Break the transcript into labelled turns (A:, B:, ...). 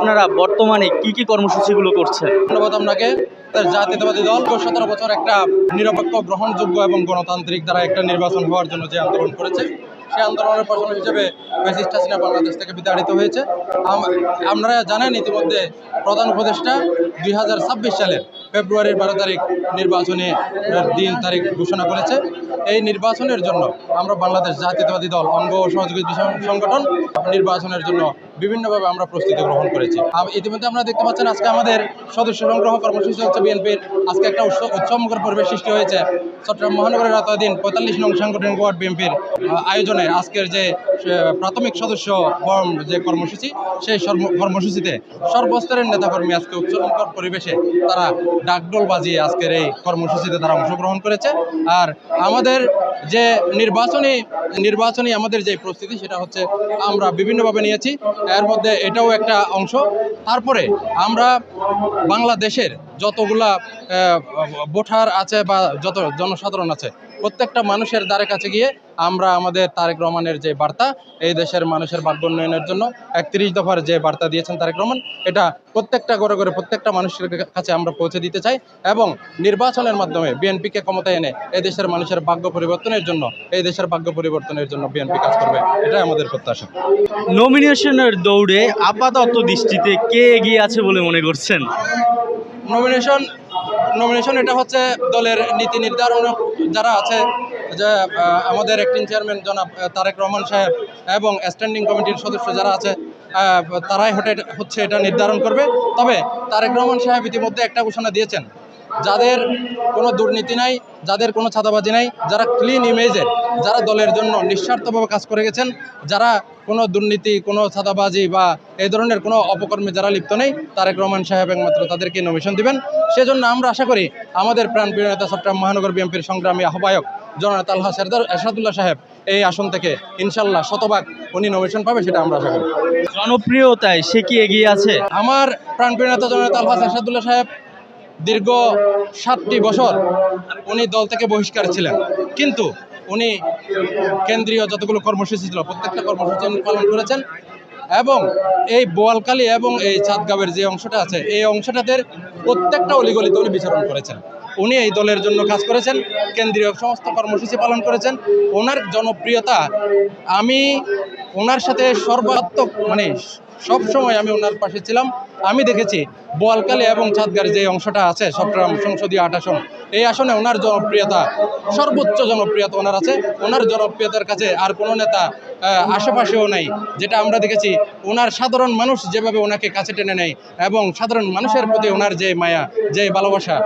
A: আপনারা বর্তমানে কি কি কর্মসূচিগুলো করছেন?
B: ধন্যবাদ আপনাকে। তার জাতীয়তাবাদী দল সতেরো বছর একটা নিরপেক্ষ, গ্রহণযোগ্য এবং গণতান্ত্রিক দ্বারা একটা নির্বাচন হওয়ার জন্য যে আন্দোলন করেছে, সেই আন্দোলনের ফসল হিসেবে ফ্যাসিস্ট হাসিনা বাংলাদেশ থেকে বিতাড়িত হয়েছে। আপনারা জানেন ইতিমধ্যে প্রধান উপদেষ্টা দুই সালের ফেব্রুয়ারির বারো তারিখ নির্বাচনে দিন তারিখ ঘোষণা করেছে। এই নির্বাচনের জন্য আমরা বাংলাদেশ জাতীয়তাবাদী দল, অঙ্গ সহযোগী সংগঠন নির্বাচনের জন্য বিভিন্নভাবে আমরা প্রস্তুতি গ্রহণ করেছি। ইতিমধ্যে আমরা দেখতে পাচ্ছেন আজকে আমাদের সদস্য সংগ্রহ কর্মসূচি হচ্ছে বিএনপির আজকে একটা উৎস উৎসবমুখর পরিবেশ সৃষ্টি হয়েছে। চট্টগ্রাম মহানগরের এতদিন পঁয়তাল্লিশ নং সাংগঠনিক ওয়ার্ড বিএনপির আয়োজনে আজকের যে প্রাথমিক সদস্য যে কর্মসূচি, সেই কর্মসূচিতে সর্বস্তরের নেতাকর্মী আজকে উৎসবমুখর পরিবেশে তারা ডাকডোল বাজিয়ে আজকের এই কর্মসূচিতে তারা অংশগ্রহণ করেছে। আর আমাদের যে নির্বাচনী নির্বাচনী আমাদের যে প্রস্তুতি, সেটা হচ্ছে আমরা বিভিন্নভাবে নিয়েছি। এর মধ্যে এটাও একটা অংশ। তারপরে আমরা বাংলাদেশের যতগুলা বোঠার আছে বা যত জনসাধারণ আছে প্রত্যেকটা মানুষের দ্বারে কাছে গিয়ে আমরা আমাদের তারেক রহমানের যে বার্তা এই দেশের মানুষের ভাগ্য উন্নয়নের জন্য একত্রিশ দফার যে বার্তা দিয়েছেন তারেক রহমান এটা প্রত্যেকটা করে করে প্রত্যেকটা মানুষের কাছে আমরা পৌঁছে দিতে চাই এবং নির্বাচনের মাধ্যমে বিএনপিকে ক্ষমতায় এনে এই দেশের মানুষের ভাগ্য পরিবর্তনের জন্য এই দেশের ভাগ্য পরিবর্তনের জন্য বিএনপি কাজ করবে এটাই আমাদের প্রত্যাশা।
A: নমিনেশনের দৌড়ে আপাতত দৃষ্টিতে কে এগিয়ে আছে বলে মনে করছেন?
B: নমিনেশন নমিনেশন এটা হচ্ছে দলের নীতি নির্ধারণ যারা আছে, যে আমাদের অ্যাক্টিং চেয়ারম্যান জনাব তারেক রহমান সাহেব এবং স্ট্যান্ডিং কমিটির সদস্য যারা আছে তারাই হচ্ছে এটা নির্ধারণ করবে। তবে তারেক রহমান সাহেব ইতিমধ্যে একটা ঘোষণা দিয়েছেন যাদের কোনো দুর্নীতি নাই যাদের কোনো ছাদাবাজি নাই যারা ক্লিন ইমেজের যারা দলের জন্য নিঃস্বার্থভাবে কাজ করে গেছেন যারা কোনো দুর্নীতি কোনো ছাদাবাজি বা এই ধরনের কোনো অপকর্মে যারা লিপ্ত নেই তারেক রহমান সাহেব একমাত্র তাদেরকে নমিশন দিবেন। সেজন্য আমরা আশা করি আমাদের প্রাণপ্রিয় নেতা চট্টগ্রাম মহানগর বিএনপির সংগ্রামী আহ্বায়ক জননেতা আল্লাহ সেরদার এরশাদুল্লাহ সাহেব এই আসন থেকে ইনশাল্লাহ শতভাগ উনি নমিশন পাবে সেটা আমরা আশা করি।
A: জনপ্রিয়তায় সে কি এগিয়ে আছে?
B: আমার প্রাণপ্রিয় নেতা জননেতা আলহাজ এরশাদুল্লাহ সাহেব দীর্ঘ সাতটি বছর উনি দল থেকে বহিষ্কার ছিলেন। কিন্তু উনি কেন্দ্রীয় যতগুলো কর্মসূচি ছিল, প্রত্যেকটা কর্মসূচি উনি পালন করেছেন এবং এই বোয়ালকালী এবং এই চাঁদগাঁওয়ের যে অংশটা আছে, এই অংশটাতে প্রত্যেকটা অলিগলিতে উনি বিচরণ করেছেন। উনি এই দলের জন্য কাজ করেছেন, কেন্দ্রীয় সমস্ত কর্মসূচি পালন করেছেন। ওনার জনপ্রিয়তা, আমি ওনার সাথে সর্বাত্মক মানে সব সময় আমি ওনার পাশে ছিলাম। আমি দেখেছি বোয়ালকালী এবং চাঁদগাঁর যে অংশটা আছে, চট্টগ্রাম সংসদীয় আট আসন, এই আসনে ওনার জনপ্রিয়তা, সর্বোচ্চ জনপ্রিয়তা ওনার আছে। ওনার জনপ্রিয়তার কাছে আর কোনো নেতা আশেপাশেও নাই। যেটা আমরা দেখেছি, ওনার সাধারণ মানুষ যেভাবে ওনাকে কাছে টেনে নেয় এবং সাধারণ মানুষের প্রতি ওনার যে মায়া, যে ভালোবাসা